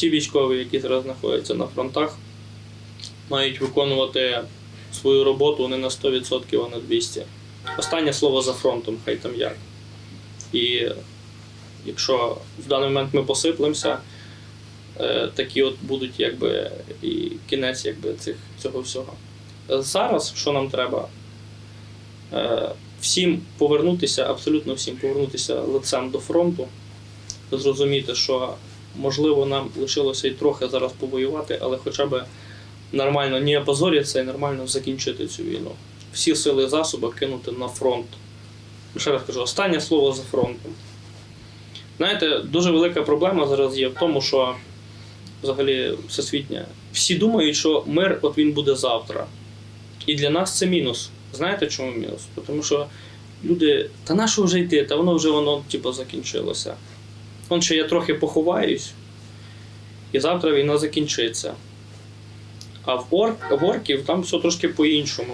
всі військові, які зараз знаходяться на фронтах, мають виконувати свою роботу не на 100%, а на 200%. Останнє слово за фронтом, хай там як. І якщо в даний момент ми посиплемося, е, такі от будуть якби і кінець якби, цих, цього всього. Зараз, що нам треба? Е, Всім повернутися, абсолютно всім повернутися лицем до фронту, зрозуміти, що можливо нам лишилося і трохи зараз повоювати, але хоча б нормально не опозоритися і нормально закінчити цю війну. Всі сили і засоби кинути на фронт. Ще раз кажу, останнє слово за фронтом. Знаєте, дуже велика проблема зараз є в тому, що взагалі всесвітня. Всі думають, що мир от він буде завтра. І для нас це мінус. Знаєте, чому мінус? Тому що люди, та на що вже йти, та воно вже воно типу, закінчилося. Он ще я трохи поховаюсь, і завтра війна закінчиться. А в, орк, в орків там все трошки по-іншому.